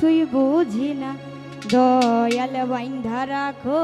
কিছুই বুঝি না দয়াল বাইন্ধা রাখো।